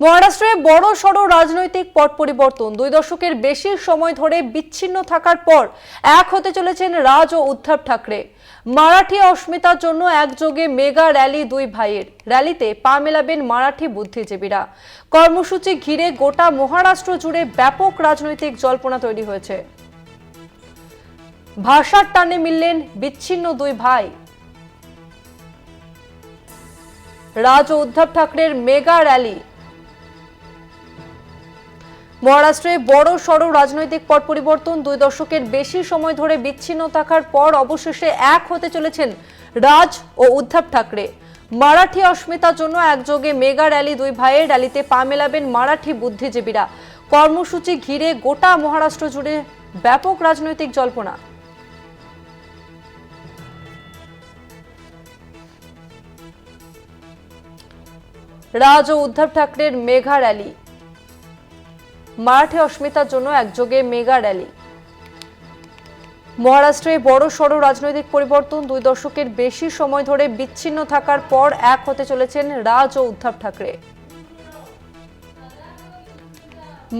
মহারাষ্ট্রে বড় সড় রাজনৈতিক পট পরিবর্তন। দুই দশকের বেশি সময় ধরে বিচ্ছিন্ন থাকার পর এক হতে চলেছেন রাজ ও উদ্ধব ঠাকরে। মারাঠি অস্মিতার জন্য একযোগে মেগা র্যালি দুই ভাইয়ের। র্যালিতে পা মেলাবেন মারাঠি বুদ্ধিজীবীরা। কর্মসূচি ঘিরে গোটা মহারাষ্ট্র জুড়ে ব্যাপক রাজনৈতিক জল্পনা তৈরি হয়েছে। ভাষার টানে মিললেন বিচ্ছিন্ন দুই ভাই। রাজ ও উদ্ধব ঠাকরের মেগা র্যালি মহারাষ্ট্রে বড় সড় রাজনৈতিক পট পরিবর্তন। দুই দশকের বেশি সময় ধরে বিচ্ছিন্ন থাকার পর অবশেষে এক হতে চলেছেন রাজ ও উদ্ধব ঠাকরে। মারাঠি অস্মিতার জন্য একযোগে মেগা র্যালি দুই ভাইয়ের র্যালিতে পা মেলাবেন মারাঠি বুদ্ধিজীবীরা। কর্মসূচি ঘিরে গোটা মহারাষ্ট্র জুড়ে ব্যাপক রাজনৈতিক জল্পনা। রাজ ও উদ্ধব ঠাকরের মেঘা র্যালি। মারাঠি অস্মিতার জন্য একযোগে মেগা র্যালি। মহারাষ্ট্রে বড় সড় রাজনৈতিক পরিবর্তন, দুই দশকের বেশি সময় ধরে বিচ্ছিন্ন থাকার পর এক হতে চলেছেন রাজ ও উদ্ধব ঠাকরে।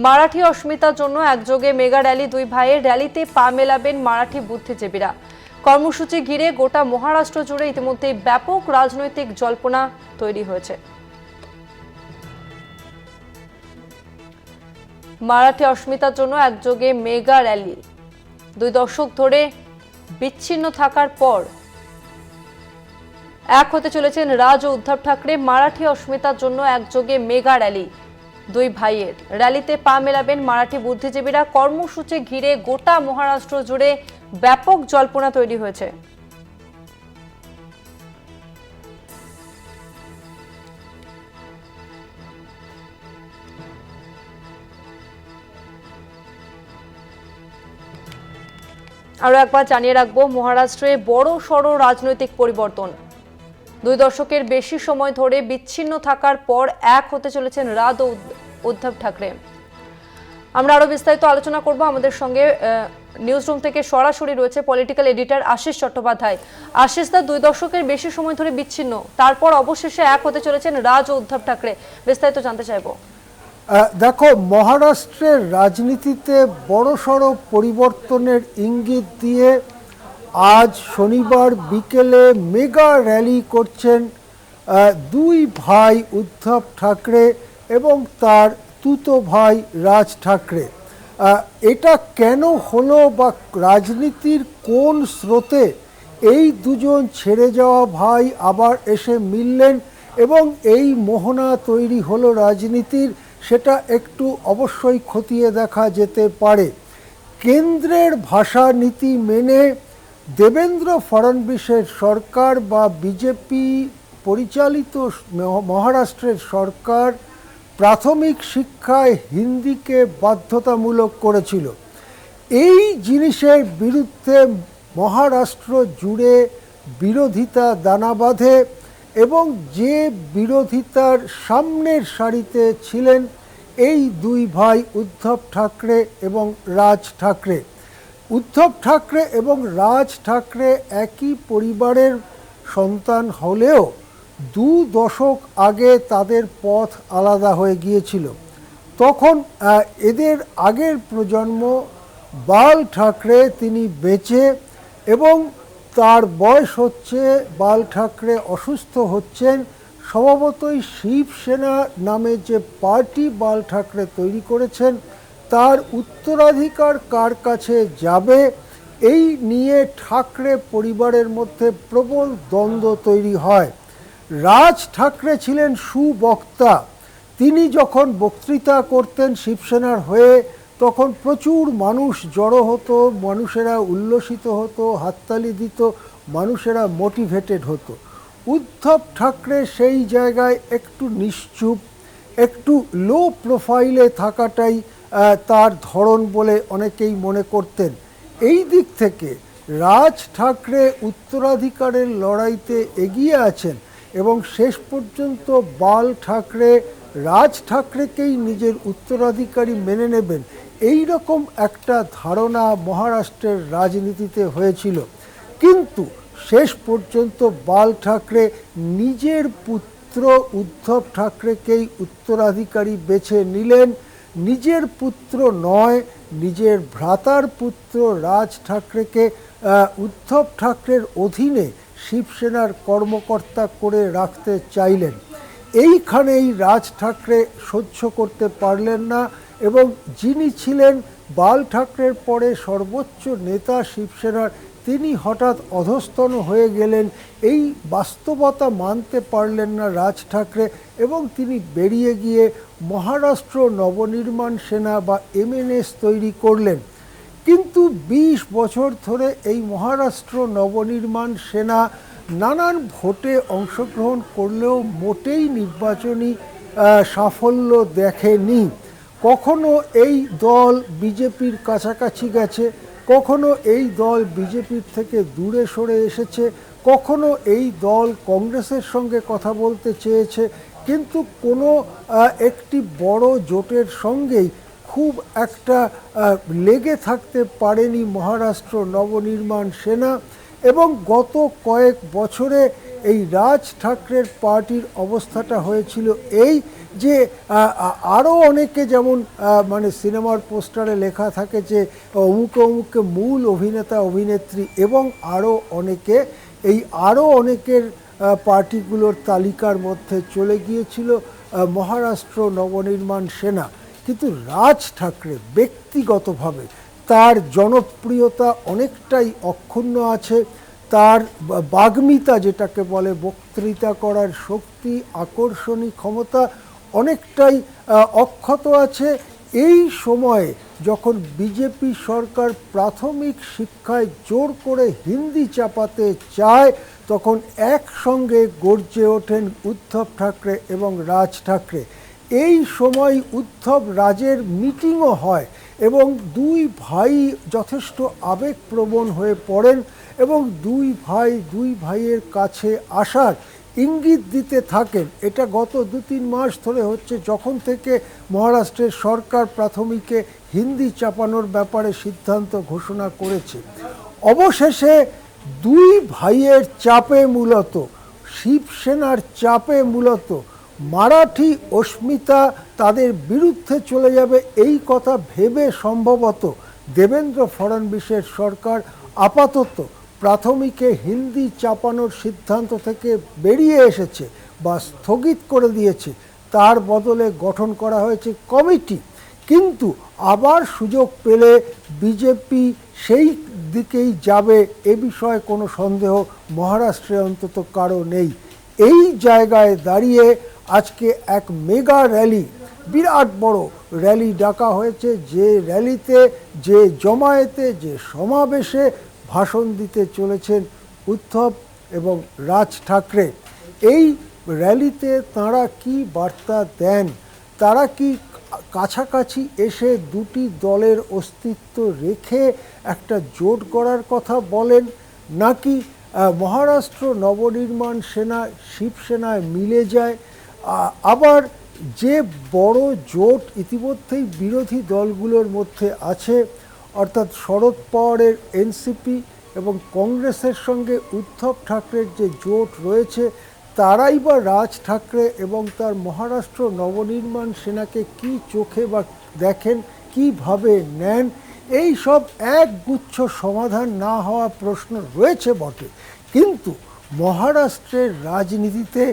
মারাঠি অস্মিতার জন্য একযোগে মেগা র্যালি, দুই ভাইয়ের র্যালিতে পা মেলাবেন মারাঠি বুদ্ধিজীবীরা। কর্মসূচি ঘিরে গোটা মহারাষ্ট্র জুড়ে ইতিমধ্যে ব্যাপক রাজনৈতিক জল্পনা তৈরি হয়েছে। মারাঠি অস্মিতার জন্য একযোগে মেগা র্যালি। দুই দশক ধরে বিচ্ছিন্ন থাকার পর এক হতে চলেছেন রাজ ও উদ্ধব ঠাকরে মারাঠি অস্মিতার জন্য একযোগে মেগা র্যালি। দুই ভাইয়ের র্যালিতে পা মেলাবেন মারাঠি বুদ্ধিজীবীরা। কর্মসূচি ঘিরে গোটা মহারাষ্ট্র জুড়ে ব্যাপক জল্পনা তৈরি হয়েছে। আরও একবার জানিয়ে রাখব, মহারাষ্ট্রে বড় সড় রাজনৈতিক পরিবর্তন। দুই দশকের বেশি সময় ধরে বিচ্ছিন্ন থাকার পর এক হতে চলেছেন ও উদ্ধব ঠাকরে। আমরা আরও বিস্তারিত আলোচনা করব আমাদের সঙ্গে নিউজ রুম থেকে সরাসরি রয়েছে পলিটিক্যাল এডিটর আশিস চট্টোপাধ্যায়। আশিস দা, দুই দশকের বেশি সময় ধরে বিচ্ছিন্ন, তারপর অবশেষে এক হতে চলেছেন রাজ ও উদ্ধব ঠাকরে। বিস্তারিত জানতে চাইব। দেখো, মহারাষ্ট্রের রাজনীতিতে বড়সড় পরিবর্তনের ইঙ্গিত দিয়ে আজ শনিবার বিকেলে মেগা র্যালি করছেন দুই ভাই উদ্ধব ঠাকরে এবং তার তুতো ভাই রাজ ঠাকরে। এটা কেন হলো বা রাজনীতির কোন স্রোতে এই দুজন ছেড়ে যাওয়া ভাই আবার এসে মিললেন এবং এই মোহনা তৈরি হলো রাজনীতির সেটা একটু অবশ্যই খতিয়ে দেখা যেতে পারে। কেন্দ্রের ভাষা নীতি মেনে দেবেন্দ্র ফড়নবিসের সরকার বা বিজেপি পরিচালিত মহারাষ্ট্রের সরকার প্রাথমিক শিক্ষায় হিন্দিকে বাধ্যতামূলক করেছিল। এই জিনিসের বিরুদ্ধে মহারাষ্ট্র জুড়ে বিরোধিতা দানা বাঁধে। এবং যে বিরোধিতার সামনের সারিতে ছিলেন এই দুই ভাই উদ্ধব ঠাকরে এবং রাজ ঠাকরে। উদ্ধব ঠাকরে এবং রাজ ঠাকরে একই পরিবারের সন্তান হলেও দু দশক আগে তাদের পথ আলাদা হয়ে গিয়েছিল। তখন এদের আগের প্রজন্ম বাল ঠাকরে তিনি বেঁচে এবং তার বয়স হচ্ছে, বাল ঠাকরে অসুস্থ হচ্ছেন, স্বভাবতই শিবসেনা নামে যে পার্টি বাল ঠাকরে তৈরি করেছেন, তার উত্তরাধিকার কার কাছে যাবে? এই নিয়ে ঠাকরে পরিবারের মধ্যে প্রবল দ্বন্দ্ব তৈরি হয়। রাজ ঠাকরে ছিলেন সুবক্তা। তিনি যখন বক্তৃতা করতেন শিবসেনার হয়ে তখন প্রচুর মানুষ জড়ো হতো, মানুষেরা উল্লসিত হতো, হাততালি দিত, মানুষেরা মোটিভেটেড হতো। উদ্ধব ঠাকরে সেই জায়গায় একটু নিশ্চুপ, একটু লো প্রোফাইলে থাকাটাই তার ধরন বলে অনেকেই মনে করতেন। এই দিক থেকে রাজ ঠাকরে উত্তরাধিকারের লড়াইতে এগিয়ে আছেন এবং শেষ পর্যন্ত বাল ঠাকরে, রাজ ঠাকরেকেই নিজের উত্তরাধিকারী মেনে নেবেন। এই রকম একটা ধারণা মহারাষ্ট্রের রাজনীতিতে হয়েছিল। কিন্তু শেষ পর্যন্ত বাল ঠাকরে নিজের পুত্র উদ্ধব ঠাকরেকেই উত্তরাধিকারী বেছে নিলেন। নিজের পুত্র নয়, নিজের ভ্রাতার পুত্র রাজ ঠাকরেকে উদ্ধব ঠাকরের অধীনে শিবসেনার কর্মকর্তা করে রাখতে চাইলেন। এইখানেই রাজ ঠাকরে সহ্য করতে পারলেন না। এবং যিনি ছিলেন বাল ঠাকরের পরে সর্বোচ্চ নেতা শিবসেনার, তিনি হঠাৎ অধস্তন হয়ে গেলেন। এই বাস্তবতা মানতে পারলেন না রাজ ঠাকরে এবং তিনি বেরিয়ে গিয়ে মহারাষ্ট্র নবনির্মাণ সেনা বা এমএনএস তৈরি করলেন। কিন্তু ২০ বছর ধরে এই মহারাষ্ট্র নবনির্মাণ সেনা নানান ভোটে অংশগ্রহণ করলেও মোটেই নির্বাচনী সাফল্য দেখেনি। কখনো এই দল বিজেপির কাছাকাছি গেছে, কখনো এই দল বিজেপির থেকে দূরে সরে এসেছে, কখনো এই দল কংগ্রেসের সঙ্গে কথা বলতে চেয়েছে, কিন্তু কোনো একটি বড় জোটের সঙ্গেই খুব একটা লেগে থাকতে পারেনি মহারাষ্ট্র নবনির্মাণ সেনা এবং গত কয়েক বছরে এই রাজ ঠাকরের পার্টির অবস্থাটা হয়েছিল এই যে আরও অনেকে যেমন মানে সিনেমার পোস্টারে লেখা থাকে যে, অমুকে অমুকে মূল অভিনেতা, অভিনেত্রী এবং আরও অনেকে, এই আরও অনেকের পার্টিগুলোর তালিকার মধ্যে চলে গিয়েছিল মহারাষ্ট্র নবনির্মাণ সেনা। কিন্তু রাজ ঠাকরে ব্যক্তিগতভাবে তার জনপ্রিয়তা অনেকটাই অক্ষুণ্ণ আছে। তার বাগ্মিতা যেটাকে বলে বক্তৃতা করার শক্তি, আকর্ষণী ক্ষমতা অনেকটাই অক্ষত আছে। এই সময়ে যখন বিজেপি সরকার প্রাথমিক শিক্ষায় জোর করে হিন্দি চাপাতে চায়, তখন একসঙ্গে গর্জে ওঠেন উদ্ধব ঠাকরে এবং রাজ ঠাকরে। এই সময় উদ্ধব রাজের মিটিংও হয় এবং দুই ভাই যথেষ্ট আবেগপ্রবণ হয়ে পড়েন। এবং দুই ভাই, দুই ভাইয়ের কাছে আসার ইঙ্গিত দিতে থাকেন। এটা গত দু তিন মাস ধরে হচ্ছে, যখন থেকে মহারাষ্ট্রের সরকার প্রাথমিকে হিন্দি চাপানোর ব্যাপারে সিদ্ধান্ত ঘোষণা করেছে। অবশেষে দুই ভাইয়ের চাপে মূলত, শিবসেনার চাপে মূলত মারাঠি অস্মিতা তাদের বিরুদ্ধে চলে যাবে এই কথা ভেবে সম্ভবত দেবেন্দ্র ফড়নবিসের সরকার আপাতত প্রাথমিকে হিন্দি চাপানোর সিদ্ধান্ত থেকে বেরিয়ে এসেছে বা স্থগিত করে দিয়েছে। তার বদলে গঠন করা হয়েছে কমিটি। কিন্তু আবার সুযোগ পেলে বিজেপি সেই দিকেই যাবে এ বিষয়ে কোনো সন্দেহ মহারাষ্ট্রে অন্তত কারও নেই। এই জায়গায় দাঁড়িয়ে আজকে এক মেগা র্যালি, বিরাট বড় র্যালি ডাকা হয়েছে। যে র্যালিতে, যে জমায়েতে, যে সমাবেশে ভাষণ দিতে চলেছেন উদ্ধব এবং রাজ ঠাকরে। এই র্যালিতে তাঁরা কি বার্তা দেন? তারা কি কাছাকাছি এসে দুটি দলের অস্তিত্ব রেখে একটা জোট গড়ার কথা বলেন, নাকি মহারাষ্ট্র নবনির্মাণ সেনা, শিবসেনায় মিলে যায়? আবার যে বড় জোট ইতিমধ্যেই বিরোধী দলগুলোর মধ্যে আছে অর্থাৎ শরদ পাওয়ারের এনসিপি এবং কংগ্রেসের সঙ্গে উদ্ধব ঠাকরের যে জোট রয়েছে, তারাই বা রাজ ঠাকরে এবং তার মহারাষ্ট্র নবনির্মাণ সেনাকে কি চোখে বা দেখেন, কীভাবে নেন, এই সব একগুচ্ছ সমাধান না হওয়া প্রশ্ন রয়েছে বটে। কিন্তু মহারাষ্ট্রের রাজনীতিতে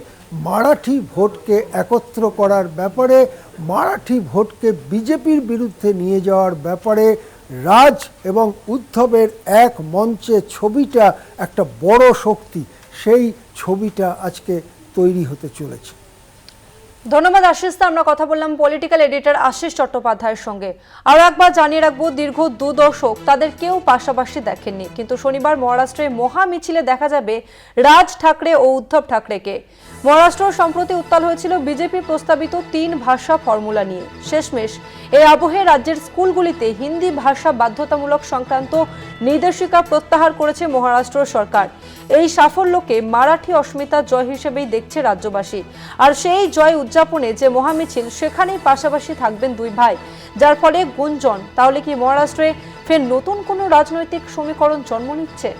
মারাঠি ভোটকে একত্র করার ব্যাপারে, মারাঠি ভোটকে বিজেপির বিরুদ্ধে নিয়ে যাওয়ার ব্যাপারে রাজ এবং উদ্ধবের এক মঞ্চে ছবিটা একটা বড় শক্তি। সেই ছবিটা আজকে তৈরি হতে চলেছে। ধন্যবাদ, আশিস দা। আমরা কথা বললাম পলিটিক্যাল এডিটর আশিস চট্টোপাধ্যায়ের সঙ্গে। আরও একবার জানিয়ে রাখব, দীর্ঘ দু দশক তাদের কেউ পাশাপাশি দেখেননি। কিন্তু শনিবার মহারাষ্ট্রে মহা মিছিলে দেখা যাবে রাজ ঠাকরে ও উদ্ধব ঠাকরেকে। মহারাষ্ট্র সম্প্রতি উত্তাল হয়েছিল বিজেপি প্রস্তাবিত তিন ভাষা ফর্মুলা নিয়ে। শেষমেশ এই আবহে রাজ্যের স্কুলগুলিতে হিন্দি ভাষা বাধ্যতামূলক সংক্রান্ত নির্দেশিকা প্রত্যাহার করেছে মহারাষ্ট্র সরকার। এই সাফল্যকে মারাঠি অস্মিতা জয় হিসেবেই দেখছে রাজ্যবাসী। আর সেই জয় উদযাপনে যে মহামিছিল, সেখানেই পাশাপাশি থাকবেন দুই ভাই। যার ফলে গুঞ্জন, তাহলে কি মহারাষ্ট্রে ফের নতুন কোনো রাজনৈতিক সমীকরণ জন্ম নিচ্ছে?